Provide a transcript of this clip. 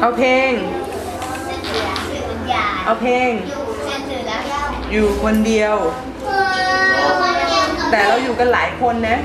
เอาเพลงเลือคือาเอาเพลงนเออยู่คนเดียว แต่เราอยู่กันหลายคนนะ